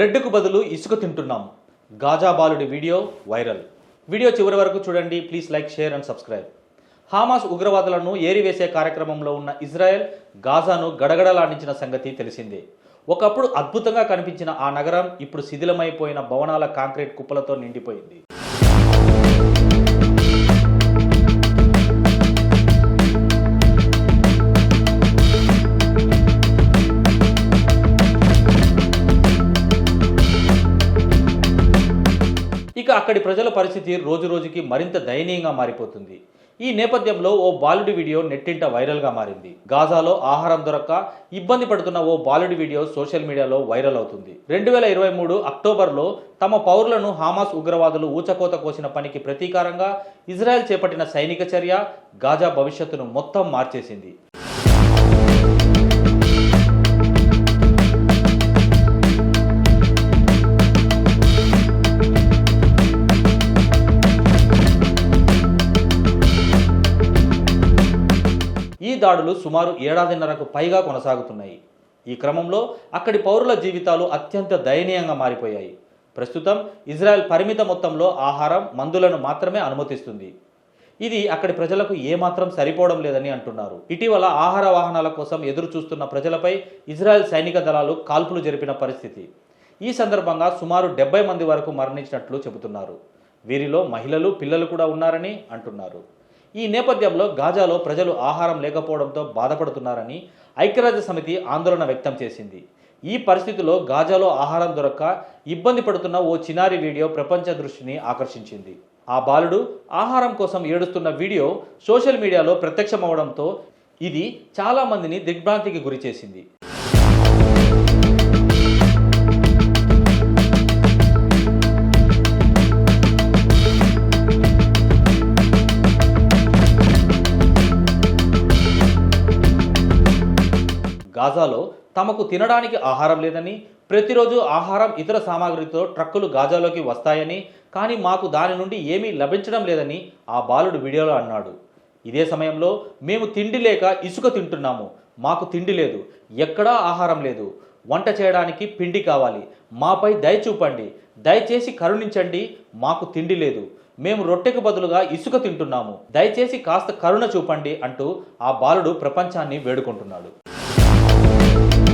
బ్రెడ్కు బదులు ఇసుక తింటున్నాం. గాజా బాలుడి వీడియో వైరల్. వీడియో చివరి వరకు చూడండి. Please like share and subscribe. Hamas ఉగ్రవాదులను ఏరివేసే కార్యక్రమంలో ఉన్న ఇజ్రాయెల్ గాజాను గడగడలాడించిన సంగతి తెలిసిందే. ఒకప్పుడు అద్భుతంగా కనిపించిన ఆ నగరం ఇప్పుడు శిథిలమైపోయిన భవనాల కాంక్రీట్ కుప్పలతో నిండిపోయింది. ఇక అక్కడి ప్రజల పరిస్థితి రోజు రోజుకి మరింత దయనీయంగా మారిపోతుంది. ఈ నేపథ్యంలో ఓ బాలుడి వీడియో నెట్టింట వైరల్గా మారింది. గాజాలో ఆహారం దొరక్క ఇబ్బంది పడుతున్న ఓ బాలుడి వీడియో సోషల్ మీడియాలో వైరల్ అవుతుంది. రెండు వేల ఇరవై మూడు అక్టోబర్లో తమ పౌరులను హామాస్ ఉగ్రవాదులు ఊచకోత కోసిన పనికి ప్రతీకారంగా ఇజ్రాయెల్ చేపట్టిన సైనిక చర్య గాజా భవిష్యత్తును మొత్తం మార్చేసింది. ఈ దాడులు సుమారు ఏడాదిన్నరకు పైగా కొనసాగుతున్నాయి. ఈ క్రమంలో అక్కడి పౌరుల జీవితాలు అత్యంత దయనీయంగా మారిపోయాయి. ప్రస్తుతం ఇజ్రాయెల్ పరిమిత మొత్తంలో ఆహారం మందులను మాత్రమే అనుమతిస్తుంది. ఇది అక్కడి ప్రజలకు ఏమాత్రం సరిపోవడం లేదని అంటున్నారు. ఇటీవల ఆహార వాహనాల కోసం ఎదురు చూస్తున్న ప్రజలపై ఇజ్రాయెల్ సైనిక దళాలు కాల్పులు జరిపిన పరిస్థితి. ఈ సందర్భంగా సుమారు డెబ్బై మంది వరకు మరణించినట్లు చెబుతున్నారు. వీరిలో మహిళలు పిల్లలు కూడా ఉన్నారని అంటున్నారు. ఈ నేపథ్యంలో గాజాలో ప్రజలు ఆహారం లేకపోవడంతో బాధపడుతున్నారని ఐక్యరాజ్య సమితి ఆందోళన వ్యక్తం చేసింది. ఈ పరిస్థితిలో గాజాలో ఆహారం దొరక్క ఇబ్బంది పడుతున్న ఓ చిన్నారి వీడియో ప్రపంచ దృష్టిని ఆకర్షించింది. ఆ బాలుడు ఆహారం కోసం ఏడుస్తున్న వీడియో సోషల్ మీడియాలో ప్రత్యక్షమవడంతో ఇది చాలామందిని దిగ్భ్రాంతికి గురిచేసింది. గాజాలో తమకు తినడానికి ఆహారం లేదని ప్రతిరోజు ఆహారం ఇతర సామాగ్రితో ట్రక్కులు గాజాలోకి వస్తాయని కానీ మాకు దాని నుండి ఏమీ లభించడం లేదని ఆ బాలుడు వీడియోలో అన్నాడు. ఇదే సమయంలో మేము తిండి లేక ఇసుక తింటున్నాము. మాకు తిండి లేదు. ఎక్కడా ఆహారం లేదు. వంట చేయడానికి పిండి కావాలి. మాపై దయ చూపండి. దయచేసి కరుణించండి. మాకు తిండి లేదు. మేము రొట్టెకు బదులుగా ఇసుక తింటున్నాము. దయచేసి కాస్త కరుణ చూపండి అంటూ ఆ బాలుడు ప్రపంచాన్ని వేడుకుంటున్నాడు. thank you